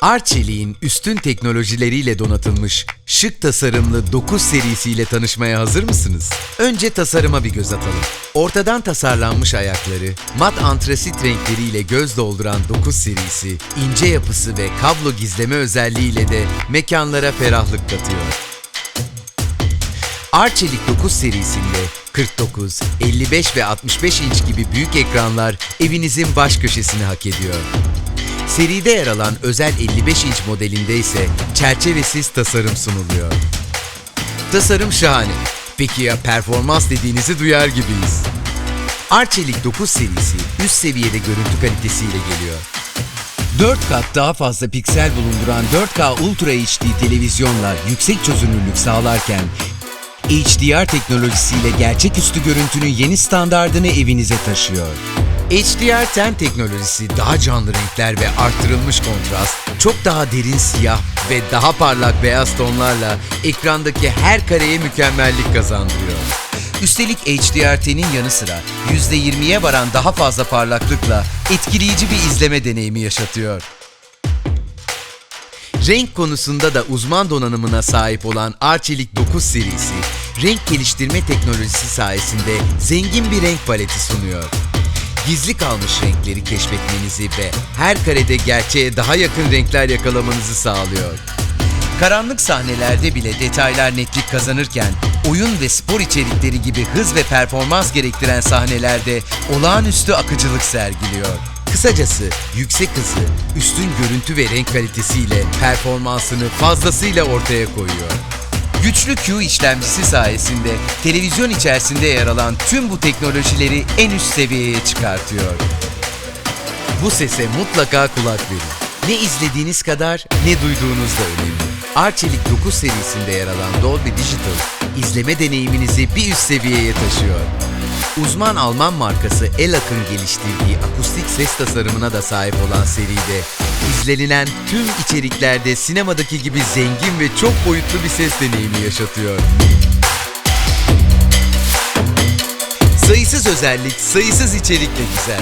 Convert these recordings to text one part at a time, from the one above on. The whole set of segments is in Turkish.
Arçelik'in üstün teknolojileriyle donatılmış şık tasarımlı 9 serisiyle tanışmaya hazır mısınız? Önce tasarıma bir göz atalım. Ortadan tasarlanmış ayakları, mat antrasit renkleriyle göz dolduran 9 serisi, ince yapısı ve kablo gizleme özelliğiyle de mekanlara ferahlık katıyor. Arçelik 9 serisinde 49, 55 ve 65 inç gibi büyük ekranlar evinizin baş köşesini hak ediyor. Seride yer alan özel 55 inç modelinde ise çerçevesiz tasarım sunuluyor. Tasarım şahane. Peki ya performans dediğinizi duyar gibiyiz. Arçelik 9 serisi üst seviyede görüntü kalitesiyle geliyor. 4 kat daha fazla piksel bulunduran 4K Ultra HD televizyonla yüksek çözünürlük sağlarken HDR teknolojisiyle gerçeküstü görüntünün yeni standardını evinize taşıyor. HDR10 teknolojisi daha canlı renkler ve arttırılmış kontrast, çok daha derin siyah ve daha parlak beyaz tonlarla ekrandaki her kareye mükemmellik kazandırıyor. Üstelik HDR10'in yanı sıra %20'ye varan daha fazla parlaklıkla etkileyici bir izleme deneyimi yaşatıyor. Renk konusunda da uzman donanımına sahip olan Arçelik 9 serisi, renk geliştirme teknolojisi sayesinde zengin bir renk paleti sunuyor. Gizli kalmış renkleri keşfetmenizi ve her karede gerçeğe daha yakın renkler yakalamanızı sağlıyor. Karanlık sahnelerde bile detaylar netlik kazanırken oyun ve spor içerikleri gibi hız ve performans gerektiren sahnelerde olağanüstü akıcılık sergiliyor. Kısacası yüksek hızı, üstün görüntü ve renk kalitesiyle performansını fazlasıyla ortaya koyuyor. Güçlü Q işlemcisi sayesinde televizyon içerisinde yer alan tüm bu teknolojileri en üst seviyeye çıkartıyor. Bu sese mutlaka kulak verin. Ne izlediğiniz kadar ne duyduğunuz da önemli. Arçelik 9 serisinde yer alan Dolby Digital, izleme deneyiminizi bir üst seviyeye taşıyor. Uzman Alman markası Elak'ın geliştirdiği akustik ses tasarımına da sahip olan seride, izlenilen tüm içeriklerde sinemadaki gibi zengin ve çok boyutlu bir ses deneyimi yaşatıyor. Sayısız özellik, sayısız içerikle güzel.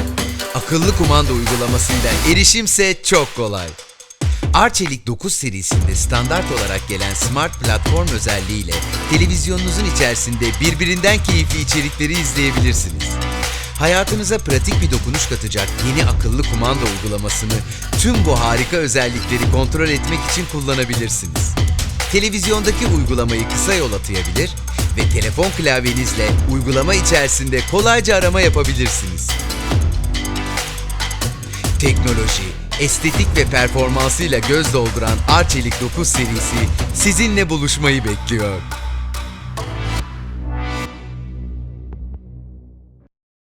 Akıllı kumanda uygulamasıyla erişimse çok kolay. Arçelik 9 serisinde standart olarak gelen Smart Platform özelliğiyle televizyonunuzun içerisinde birbirinden keyifli içerikleri izleyebilirsiniz. Hayatınıza pratik bir dokunuş katacak yeni akıllı kumanda uygulamasını tüm bu harika özellikleri kontrol etmek için kullanabilirsiniz. Televizyondaki uygulamayı kısa yol atayabilir ve telefon klavyenizle uygulama içerisinde kolayca arama yapabilirsiniz. Teknoloji, estetik ve performansıyla göz dolduran Arçelik 9 serisi sizinle buluşmayı bekliyor.